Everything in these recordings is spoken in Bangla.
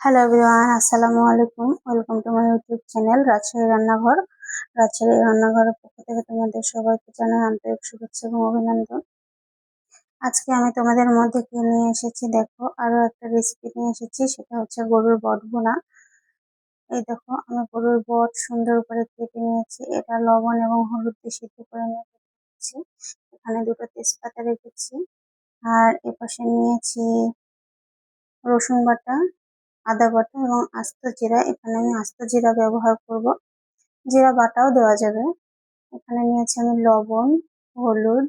হ্যালো এভরিওয়ান আসসালামু আলাইকুম welcome to my YouTube channel Rajshahi রান্নাঘর রাজশাহী রান্নাঘরের পক্ষ থেকে তোমাদের সবাইকে জানাই আন্তরিক শুভেচ্ছা এবং অভিনন্দন। আজকে আমি তোমাদের মধ্যে কি নিয়ে এসেছি দেখো, আরও একটা রেসিপি নিয়ে এসেছি, সেটা হচ্ছে গরুর বট বোনা এই দেখো, আমি গরুর বট সুন্দর করে কেটে নিয়েছি। এটা লবণ এবং হলুদ দিয়ে সিদ্ধ করে নিয়েছি। এখানে দুটো তেজপাতা রেখেছি। আর এপাশে নিয়েছি রসুন বাটা। আদা বাটা এবং আস্ত জিরা, এখানে আমি আস্ত জিরা ব্যবহার করব। জিরা বাটাও দেওয়া যাবে। এখানে নিয়েছি আমি লবণ, হলুদ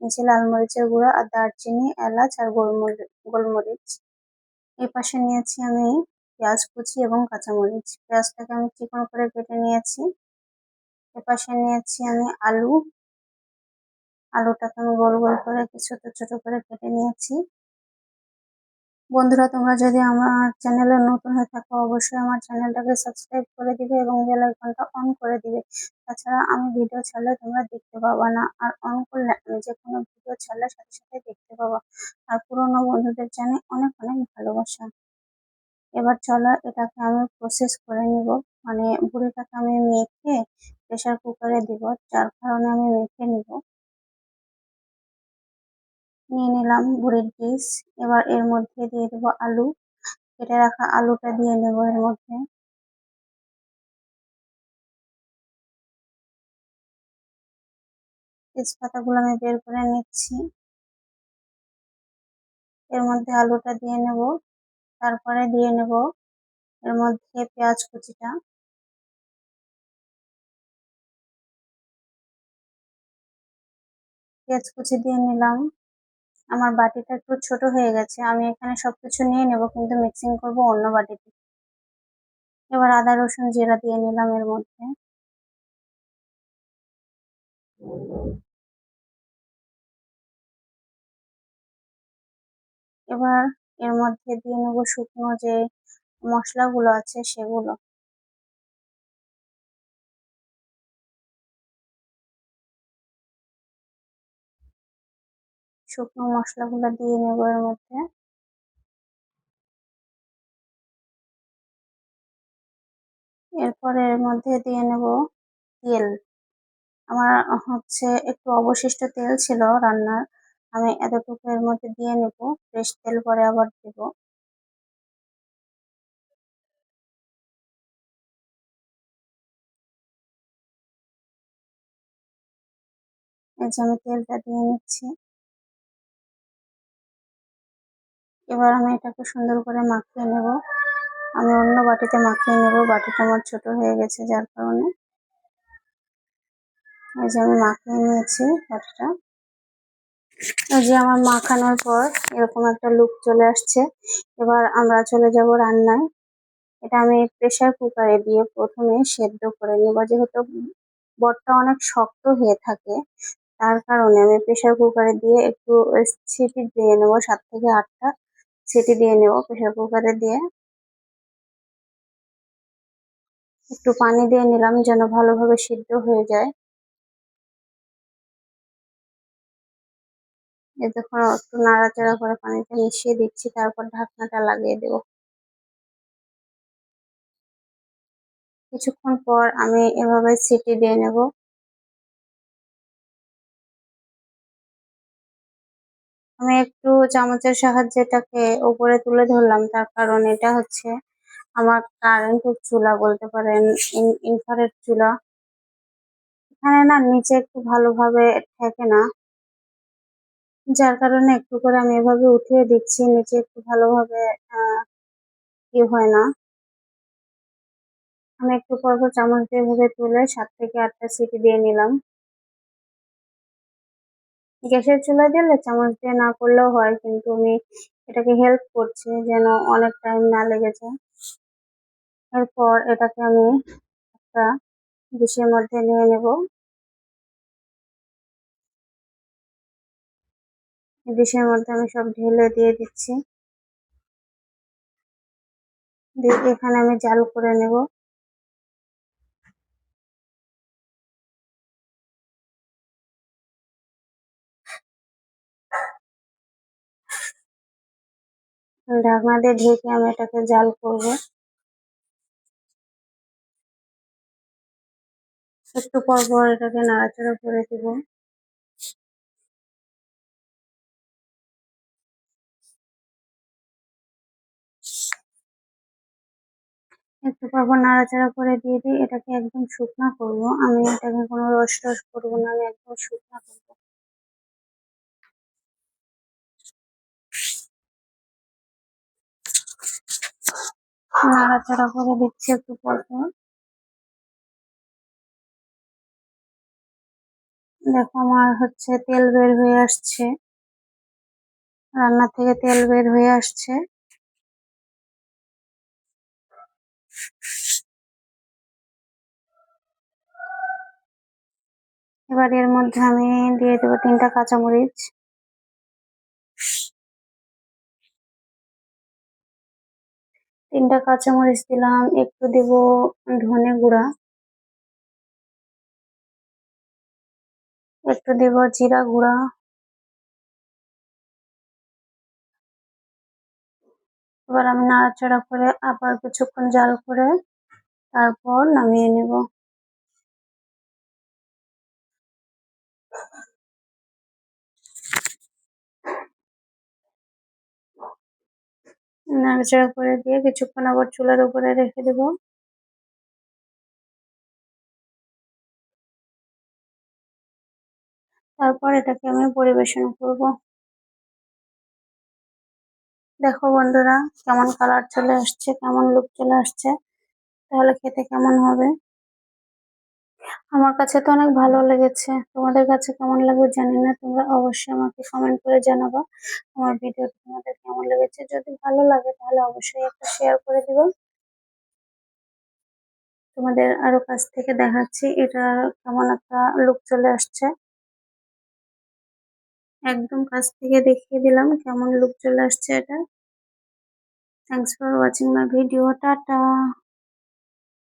নিচে লাল মরিচের গুঁড়া, আর দারচিনি, এলাচ আর গোলমরিচ গোলমরিচ। এই পাশে নিয়েছি আমি পেঁয়াজ কুচি এবং কাঁচামরিচ। পেঁয়াজটাকে আমি চিকন করে কেটে নিয়েছি। এপাশে নিয়েছি আমি আলু। আলুটাকে আমি গোল গোল করে ছোট ছোট করে কেটে নিয়েছি। বন্ধুরা, তোমরা যদি আমার চ্যানেলে নতুন হয়ে থাকো, অবশ্যই আমার চ্যানেলটাকে সাবস্ক্রাইব করে দিবে এবং বেল আইকনটা অন করে দিবে। তাছাড়া আমি ভিডিও ছাড়লে তোমরা দেখতে পাবা না, আর অন করলে আমি যে কোনো ভিডিও ছাড়লে সাথে সাথে দেখতে পাবা। আর পুরোনো বন্ধুদের জানে অনেক অনেক ভালোবাসা। এবার চলো, এটাকে আমি প্রসেস করে নিব। মানে বুড়িটাকে আমি মেখে প্রেশার কুকারে দিব, যার কারণে আমি মেখে নিব। নিয়ে নিলাম বুড়ির ডিশ এবার এর মধ্যে দিয়ে দেবো আলু। কেটে রাখা আলুটা দিয়ে নেব এর মধ্যে। তেজপাতাগুলো আমি বের করে নিচ্ছি। এর মধ্যে আলুটা দিয়ে নেব। তারপরে দিয়ে নেব এর মধ্যে পেঁয়াজ কুচিটা। পেঁয়াজ কুচি দিয়ে নিলাম। আমার বাটিটা একটু ছোট হয়ে গেছে, আমি এখানে সবকিছু নিয়ে নেব, কিন্তু মিক্সিং করব অন্য বাটিতে। এবার আদা, রসুন, জিরা দিয়ে নিলাম এর মধ্যে। এবার এর মধ্যে দিয়ে নেব শুকনো যে মশলাগুলো আছে সেগুলো। শুকনো মশলাগুলো দিয়ে নেব এর মধ্যে। এরপরে এর মধ্যে দিয়ে নেব তেল। আমার হচ্ছে একটু অবশিষ্ট তেল ছিল রান্নার, আমি এতটুকু এর মধ্যে দিয়ে নেব, ফ্রেশ তেল পরে আবার দেব। এই যে আমি তেলটা দিয়ে নিচ্ছি। এবার আমি এটাকে সুন্দর করে মাখিয়ে নেব। আমি অন্য বাটিতে মাখিয়ে নেব। বাটিটা আমার ছোট হয়ে গেছে যার কারণে। এই যে আমি মাখিয়ে নিয়েছি বাটিটা। এই যে আমার মাখানোর পর এরকম একটা লুক চলে আসছে। এবার আমরা চলে যাব রান্নায়। এটা আমি প্রেসার কুকারে দিয়ে প্রথমে সেদ্ধ করে নিব। যেহেতু বটটা অনেক শক্ত হয়ে থাকে, তার কারণে আমি প্রেসার কুকারে দিয়ে একটু সিটি দিয়ে নেব সাত থেকে আটটা। সিটি দিয়ে নেব প্রেসার কুকারে দিয়ে। একটু পানি দিয়ে নিলাম যেন ভালোভাবে সিদ্ধ হয়ে যায়। দেখুন, একটু নাড়াচাড়া করে পানিটা মিশিয়ে দিচ্ছি, তারপর ঢাকনাটা লাগিয়ে দেব। কিছুক্ষণ পর আমি এভাবে সিটি দিয়ে নেব। আমি একটু চামচের সাহায্যে এটাকে উপরে তুলে ধরলাম। তার কারণ এটা হচ্ছে আমার কারেন্টের চুলা বলতে পারেন ইনফারের চুলা। এখানে না নিচে একটু ভালোভাবে ঠেকে না। যার কারণে একটু করে আমি এভাবে উঠিয়ে দিচ্ছি, নিচে একটু ভালোভাবে ই হয় না। আমি একটু পর চামচ দিয়ে এভাবে তুলে সাত থেকে আটটা সিটি দিয়ে নিলাম। গ্যাসের চুলা দিলে চামচ দিয়ে না করলেও হয়, কিন্তু আমি এটাকে হেল্প করছি যেন অনেক টাইম না লেগে যায়। এরপর এটাকে আমি একটা ডিশের মধ্যে নিয়ে নেব। ডিশের মধ্যে আমি সব ঢেলে দিয়ে দিচ্ছি। দিয়ে এখানে আমি জাল করে নেব। ঢাকনা দিয়ে ঢেকে আমি এটাকে জাল করব। একটু পর পর এটাকে নাড়াচাড়া করে দিব। একটু পর পর নাড়াচাড়া করে দিয়ে দিই এটাকে একদম শুকনা করব। আমি এটাকে কোনো রস টস করব না, আমি একদম শুকনা করব। নাড়াচাড়া করে দিচ্ছি একটু পর দেখো আমার হচ্ছে তেল বের হয়ে আসছে। রান্না থেকে তেল বের হয়ে আসছে। এবার এর মধ্যে আমি দিয়ে দেবো তিনটা কাঁচামরিচ। তিনটা কাঁচামরিচ দিলাম, একটু দিব ধনে গুঁড়া, একটু দিব জিরা গুঁড়া, এবার আমি নাড়াচাড়া করে আবার কিছুক্ষণ জাল করে তারপর নামিয়ে নেব। নাড়াচাড়া করে দিয়ে কিছুক্ষণ আবার চুলার উপরে রেখে দেব। তারপর এটাকে আমি পরিবেশন করব। দেখো বন্ধুরা, কেমন কালার চলে আসছে, কেমন লুক চলে আসছে, তাহলে খেতে কেমন হবে? আমার কাছে তো অনেক ভালো লেগেছে। তোমাদের কাছে কেমন লাগবে জানি না, তোমরা অবশ্যই আমাকে কমেন্ট করে জানাব। আমার ভিডিওটি তোমাদের কেমন লেগেছে? যদি ভালো লাগে তাহলে অবশ্যই একটা শেয়ার করে দিবে। তোমাদের আরও কাছ থেকে দেখাচ্ছি, এটা কেমন একটা লুক চলে আসছে। একদম কাছ থেকে দেখিয়ে দিলাম কেমন লুক চলে আসছে এটা। Thanks for watching my video tata!